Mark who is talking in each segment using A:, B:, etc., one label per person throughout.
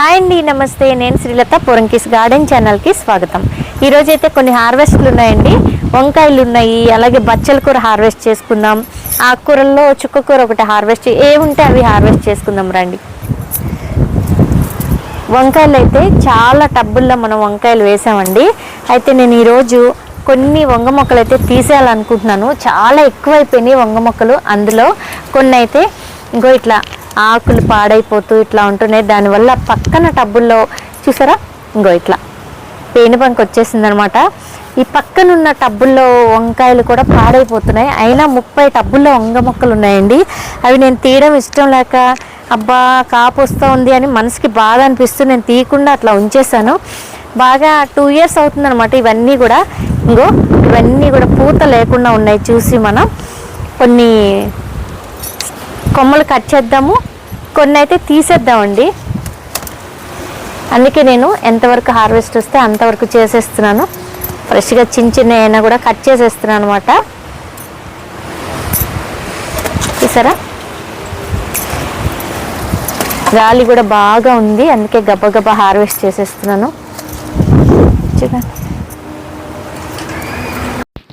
A: Hi అండి నమస్తే. నేను శ్రీలత పొరంకిస్ గార్డెన్ ఛానల్కి స్వాగతం. ఈరోజు అయితే కొన్ని హార్వెస్ట్లు ఉన్నాయండి. వంకాయలు ఉన్నాయి అలాగే బచ్చల కూర హార్వెస్ట్ చేసుకుందాం. ఆకుకూరల్లో చుక్క కూర ఒకటి హార్వెస్ట్ ఏముంటే అవి హార్వెస్ట్ చేసుకుందాం రండి. వంకాయలు అయితే చాలా టబ్బుల్లో మనం వంకాయలు వేసామండి. అయితే నేను ఈరోజు కొన్ని వంగ మొక్కలు అయితే తీసేయాలనుకుంటున్నాను. చాలా ఎక్కువైపోయినాయి వంగ మొక్కలు అందులో. కొన్ని అయితే ఇంకో ఇట్లా ఆకులు పాడైపోతూ ఇట్లా ఉంటున్నాయి. దానివల్ల పక్కన టబ్బుల్లో చూసారా? ఇంకో ఇట్లా పేనుబంక వచ్చేసింది అనమాట ఈ పక్కనున్న టబ్బుల్లో వంకాయలు కూడా పాడైపోతున్నాయి. అయినా ముప్పై టబ్బుల్లో వంగ మొక్కలు ఉన్నాయండి. అవి నేను తీయడం ఇష్టం లేక అబ్బా కాపు వస్తూ ఉంది అని మనసుకి బాధ అనిపిస్తూ నేను తీయకుండా అట్లా ఉంచేసాను బాగా టూ ఇయర్స్ అవుతుందన్నమాట ఇవన్నీ కూడా. ఇంకో ఇవన్నీ కూడా పూత లేకుండా ఉన్నాయి చూసి మనం. కొన్ని కొమ్మలు కట్ చేద్దాము. కొన్ని అయితే తీసేద్దామండి. అందుకే నేను ఎంతవరకు హార్వెస్ట్ వస్తే అంతవరకు చేసేస్తున్నాను. ఫ్రెష్గా చిన్న చిన్న అయినా కూడా కట్ చేసేస్తున్నాను అనమాట చూసారా? గాలి కూడా బాగా ఉంది. అందుకే గబగబా హార్వెస్ట్ చేసేస్తున్నాను. చూడండి.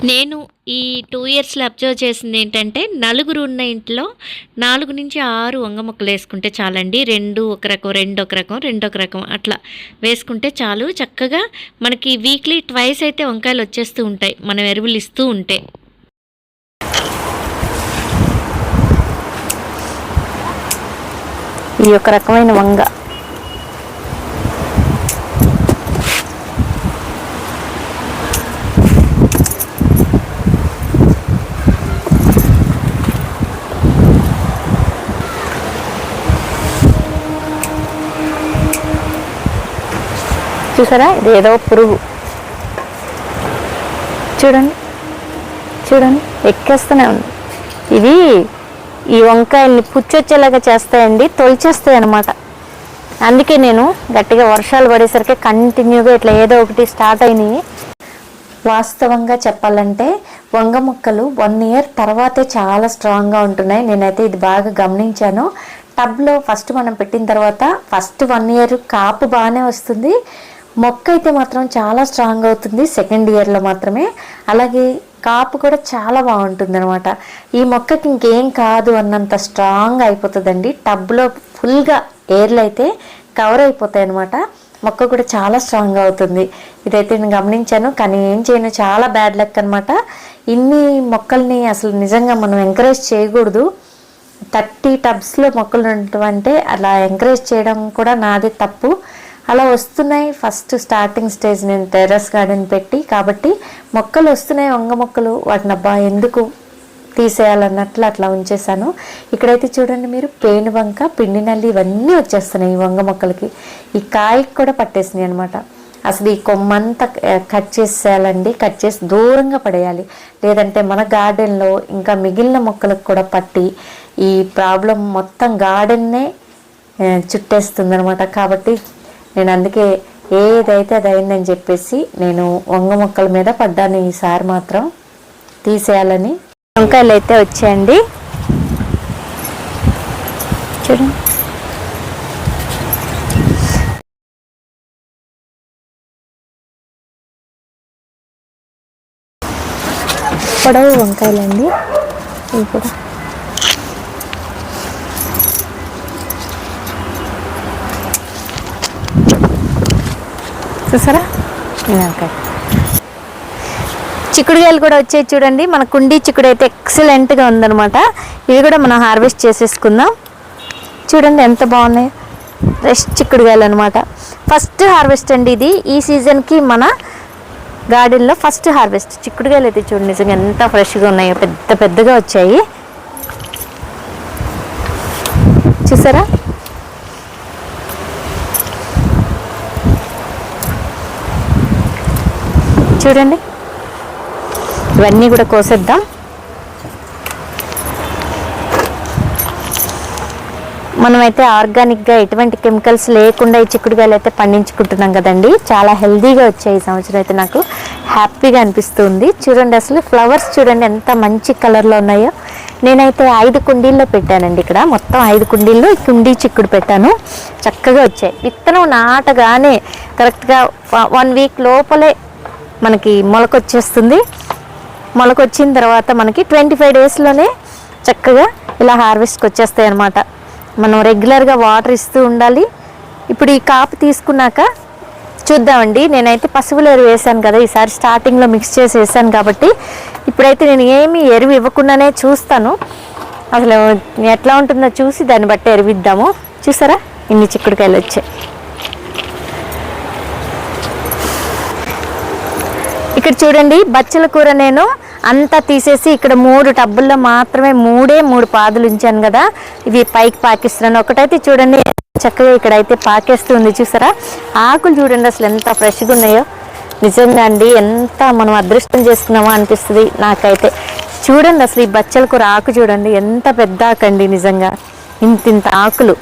B: నేను ఈ టూ ఇయర్స్లో అబ్జర్వ్ చేసింది ఏంటంటే నలుగురు ఉన్న ఇంట్లో నాలుగు నుంచి ఆరు వంగ మొక్కలు వేసుకుంటే చాలండి. రెండు ఒక రకం రెండు ఒక రకం రెండు ఒక రకం అట్లా వేసుకుంటే చాలు. చక్కగా మనకి వీక్లీ ట్వైస్ అయితే వంకాయలు వచ్చేస్తూ ఉంటాయి. మనం ఎరువులు ఇస్తూ ఉంటే.
A: ఈ యొక్క రకమైన వంగ. చూసారా? ఇది ఏదో పురుగు. చూడండి. చూడండి. ఎక్కేస్తూనే ఉంది. ఇవి ఈ వంకాయల్ని పుచ్చొచ్చేలాగా చేస్తాయండి తొలిచేస్తాయి అనమాట అందుకే నేను గట్టిగా వర్షాలు పడేసరికి కంటిన్యూగా ఇట్లా ఏదో ఒకటి స్టార్ట్ అయినాయి. వాస్తవంగా చెప్పాలంటే వంగ మొక్కలు వన్ ఇయర్ తర్వాతే చాలా స్ట్రాంగ్గా ఉంటున్నాయి. నేనైతే ఇది బాగా గమనించాను. టబ్లో ఫస్ట్ మనం పెట్టిన తర్వాత ఫస్ట్ వన్ ఇయర్ కాపు బాగానే వస్తుంది. మొక్క అయితే మాత్రం చాలా స్ట్రాంగ్ అవుతుంది. సెకండ్ ఇయర్లో మాత్రమే. అలాగే కాపు కూడా చాలా బాగుంటుంది అనమాట ఈ మొక్కకి ఇంకేం కాదు అన్నంత స్ట్రాంగ్ అయిపోతుందండి. టబ్లో ఫుల్గా ఎయిర్లు అయితే కవర్ అయిపోతాయి అనమాట మొక్క కూడా చాలా స్ట్రాంగ్ అవుతుంది. ఇదైతే నేను గమనించాను. కానీ ఏం చేయను చాలా బ్యాడ్ లక్ అనమాట ఇన్ని మొక్కల్ని అసలు నిజంగా మనం ఎంకరేజ్ చేయకూడదు. థర్టీ టబ్స్లో మొక్కలు ఉండటం అంటే అలా ఎంకరేజ్ చేయడం కూడా నాదే తప్పు. అలా వస్తున్నాయి. ఫస్ట్ స్టార్టింగ్ స్టేజ్ నేను టెర్రస్ గార్డెన్ పెట్టి కాబట్టి మొక్కలు వస్తున్నాయి వంగ మొక్కలు. వాటిని అబ్బా ఎందుకు తీసేయాలన్నట్లు అట్లా ఉంచేసాను ఇక్కడైతే చూడండి మీరు పేను వంక పిండి నల్లి ఇవన్నీ వచ్చేస్తున్నాయి ఈ వంగ మొక్కలకి. ఈ కాయకి కూడా పట్టేసినాయి అనమాట అసలు ఈ కొమ్మంతా కట్ చేసేయాలండి. కట్ చేసి దూరంగా పడేయాలి. లేదంటే మన గార్డెన్లో ఇంకా మిగిలిన మొక్కలకు కూడా పట్టి ఈ ప్రాబ్లం మొత్తం గార్డెన్నే చుట్టేస్తుంది అనమాట కాబట్టి నేను అందుకే ఏదైతే అది అయిందని చెప్పేసి నేను వంగ మొక్కల మీద పడ్డాను ఈసారి మాత్రం. తీసేయాలని. వంకాయలు అయితే వచ్చాయండి. చూడండి. పొడవు వంకాయలండి. ఇవి కూడా. చూసారా? వంకాయ చిక్కుడుకాయలు కూడా వచ్చాయి చూడండి. మన కుండీ చిక్కుడు అయితే ఎక్సలెంట్గా ఉందనమాట ఇవి కూడా మనం హార్వెస్ట్ చేసేసుకుందాం. చూడండి ఎంత బాగున్నాయి. ఫ్రెష్ చిక్కుడుకాయలు అనమాట ఫస్ట్ హార్వెస్ట్ అండి ఇది. ఈ సీజన్కి మన గార్డెన్లో ఫస్ట్ హార్వెస్ట్ చిక్కుడుకాయలు అయితే చూడండి. నిజంగా ఎంత ఫ్రెష్గా ఉన్నాయో పెద్ద పెద్దగా వచ్చాయి. చూసారా? చూడండి. ఇవన్నీ కూడా కోసేద్దాం. మనమైతే ఆర్గానిక్గా ఎటువంటి కెమికల్స్ లేకుండా ఈ చిక్కుడుగాయలు అయితే పండించుకుంటున్నాం కదండి. చాలా హెల్దీగా వచ్చాయి ఈ సంవత్సరం అయితే నాకు. హ్యాపీగా అనిపిస్తుంది. చూడండి అసలు ఫ్లవర్స్ చూడండి ఎంత మంచి కలర్లో ఉన్నాయో. నేనైతే ఐదు కుండీల్లో పెట్టానండి ఇక్కడ. మొత్తం ఐదు కుండీల్లో ఈ కుండీ చిక్కుడు పెట్టాను. చక్కగా వచ్చాయి. విత్తనం నాటగానే కరెక్ట్గా వన్ వీక్ లోపలే మనకి మొలకొచ్చేస్తుంది. మొలకొచ్చిన తర్వాత మనకి ట్వంటీ ఫైవ్ డేస్లోనే చక్కగా ఇలా హార్వెస్ట్కి వచ్చేస్తాయి అనమాట మనం రెగ్యులర్గా వాటర్ ఇస్తూ ఉండాలి. ఇప్పుడు ఈ కాపు తీసుకున్నాక చూద్దామండి. నేనైతే పశువుల ఎరువు వేసాను కదా ఈసారి స్టార్టింగ్లో మిక్స్ చేసి వేసాను కాబట్టి ఇప్పుడైతే నేను ఏమీ ఎరువు ఇవ్వకుండానే చూస్తాను. అసలు ఎట్లా ఉంటుందో చూసి దాన్ని బట్టి ఎరువిద్దాము. చూసారా? ఇన్ని చిక్కుడుకాయలు వచ్చాయి. ఇక్కడ చూడండి బచ్చల కూర నేను అంతా తీసేసి ఇక్కడ మూడు టబ్బుల్లో మాత్రమే మూడే మూడు పాదులు ఉంచాను కదా. ఇవి పైకి పాకిస్తున్నాను. ఒకటైతే చూడండి చక్కగా ఇక్కడైతే పాకేస్తుంది చూసారా? ఆకులు చూడండి అసలు ఎంత ఫ్రెష్గా ఉన్నాయో. నిజంగా అండి ఎంత మనం అదృష్టం చేసుకున్నామో అనిపిస్తుంది నాకైతే. చూడండి అసలు ఈ బచ్చల కూర ఆకు చూడండి ఎంత పెద్ద ఆకండి నిజంగా. ఇంత ఇంత ఆకులు.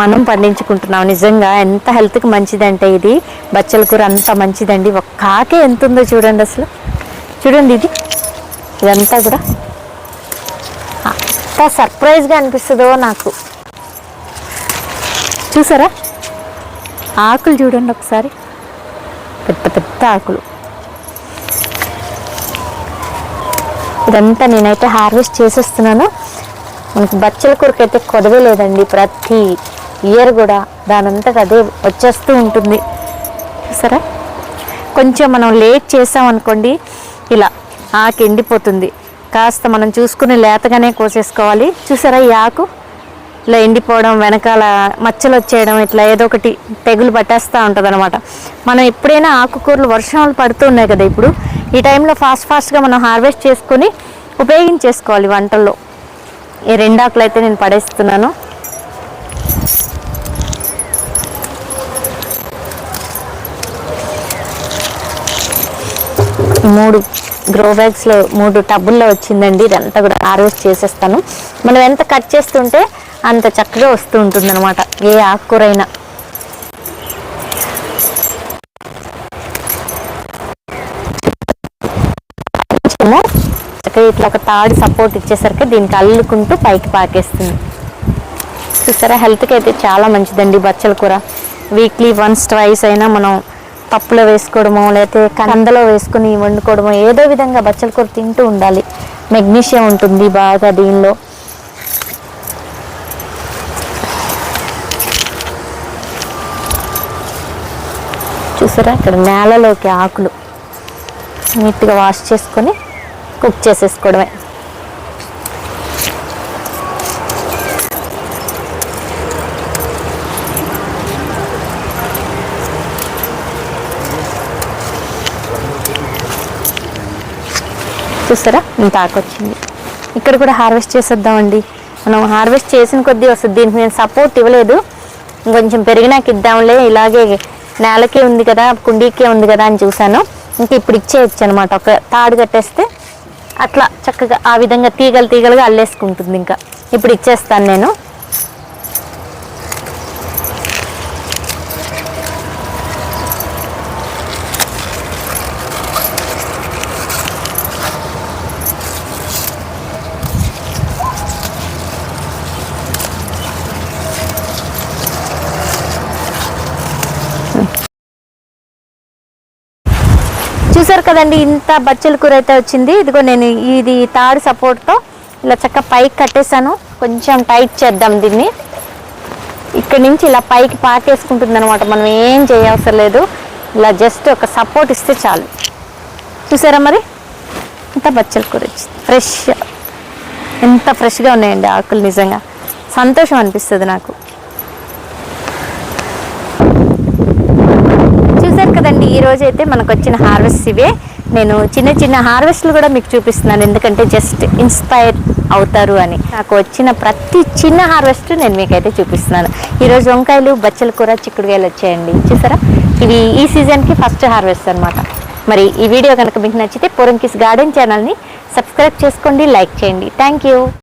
A: మనం పండించుకుంటున్నాం. నిజంగా ఎంత హెల్త్కి మంచిదంటే ఇది. బచ్చల కూర అంత మంచిదండి. ఒక కాకే ఎంత ఉందో చూడండి అసలు. చూడండి ఇది. ఇదంతా కూడా. అంత సర్ప్రైజ్గా అనిపిస్తుందో నాకు. చూసారా? ఆకులు చూడండి ఒకసారి. పెద్ద పెద్ద ఆకులు. ఇదంతా నేనైతే హార్వెస్ట్ చేసేస్తున్నాను. మనకి బచ్చల కూరకి అయితే లేదండి ప్రతి ఇయర్ కూడా దానంతట అదే వచ్చేస్తూ ఉంటుంది. చూసారా కొంచెం మనం లేట్ చేసామనుకోండి ఇలా ఆకు ఎండిపోతుంది. కాస్త మనం చూసుకుని లేతగానే కోసేసుకోవాలి. చూసారా ఈ ఆకు? ఇలా ఎండిపోవడం వెనకాల మచ్చలు వచ్చేయడం ఇట్లా ఏదో ఒకటి తెగులు పట్టేస్తూ ఉంటుంది అనమాట మనం ఎప్పుడైనా ఆకుకూరలు వర్షాలు పడుతూ ఉన్నాయి కదా ఇప్పుడు ఈ టైంలో ఫాస్ట్ ఫాస్ట్గా మనం హార్వెస్ట్ చేసుకొని ఉపయోగించేసుకోవాలి వంటల్లో. ఈ రెండాకులు అయితే నేను పడేస్తున్నాను. మూడు గ్రో బ్యాగ్స్లో మూడు టబ్బుల్లో వచ్చిందండి. ఇదంతా కూడా హార్వెస్ట్ చేసేస్తాను. మనం ఎంత కట్ చేస్తుంటే అంత చక్కగా వస్తూ ఉంటుంది అనమాట ఏ ఆకుకూరైనా. చక్కగా ఇట్లా ఒక తాడు సపోర్ట్ ఇచ్చేసరికి దీనికి అల్లుకుంటూ పైకి పాకేస్తుంది. చూసారా? హెల్త్కి అయితే చాలా మంచిదండి బచ్చల కూర. వీక్లీ వన్స్ ట్వైస్ అయినా మనం పప్పులో వేసుకోవడమో లేకపోతే కందలో వేసుకుని వండుకోవడమో ఏదో విధంగా బచ్చల కూర తింటూ ఉండాలి. మెగ్నీషియం ఉంటుంది బాగా దీనిలో. చూసారా? ఇక్కడ నేలలోకి ఆకులు. నీట్గా వాష్ చేసుకొని కుక్ చేసేసుకోవడమే. చూసారా ఇంత ఆకొచ్చింది ఇక్కడ కూడా హార్వెస్ట్ చేసేద్దామండి. మనం హార్వెస్ట్ చేసిన కొద్దీ వస్తుంది దీనికి నేను సపోర్ట్ ఇవ్వలేదు. ఇంకొంచెం పెరిగినాక ఇద్దాంలే. ఇలాగే నేలకే ఉంది కదా కుండీకే ఉంది కదా అని చూశాను. ఇంకా ఇప్పుడు ఇచ్చేయచ్చు అనమాట ఒక తాడు కట్టేస్తే అట్లా చక్కగా ఆ విధంగా తీగలు తీగలుగా అల్లేసుకుంటుంది ఇంకా. ఇప్పుడు ఇచ్చేస్తాను నేను. చూసారు కదండి ఇంత బచ్చల కూర అయితే వచ్చింది. ఇదిగో నేను ఇది తాడు సపోర్ట్తో ఇలా చక్క పైకి కట్టేశాను. కొంచెం టైట్ చేద్దాం దీన్ని. ఇక్కడ నుంచి ఇలా పైకి పాకేసుకుంటుంది అనమాట మనం ఏం చేయవసరం లేదు. ఇలా జస్ట్ ఒక సపోర్ట్ ఇస్తే చాలు. చూసారా మరి? ఇంత బచ్చల కూర వచ్చింది. ఫ్రెష్ ఎంత ఫ్రెష్గా ఉన్నాయండి ఆకులు నిజంగా. సంతోషం అనిపిస్తుంది నాకు. ఈరోజు అయితే మనకు వచ్చిన హార్వెస్ట్ ఇవే. నేను చిన్న చిన్న హార్వెస్ట్లు కూడా మీకు చూపిస్తున్నాను ఎందుకంటే జస్ట్ ఇన్స్పైర్ అవుతారు అని. నాకు వచ్చిన ప్రతి చిన్న హార్వెస్ట్ నేను మీకైతే చూపిస్తున్నాను. ఈరోజు వంకాయలు బచ్చల కూర చిక్కుడుకాయలు వచ్చాయండి. చూసారా? ఇవి ఈ సీజన్కి ఫస్ట్ హార్వెస్ట్ అనమాట మరి ఈ వీడియో కనుక మీకు నచ్చితే పూరంకిస్ గార్డెన్ ఛానల్ని సబ్స్క్రైబ్ చేసుకోండి లైక్ చేయండి. Thank you.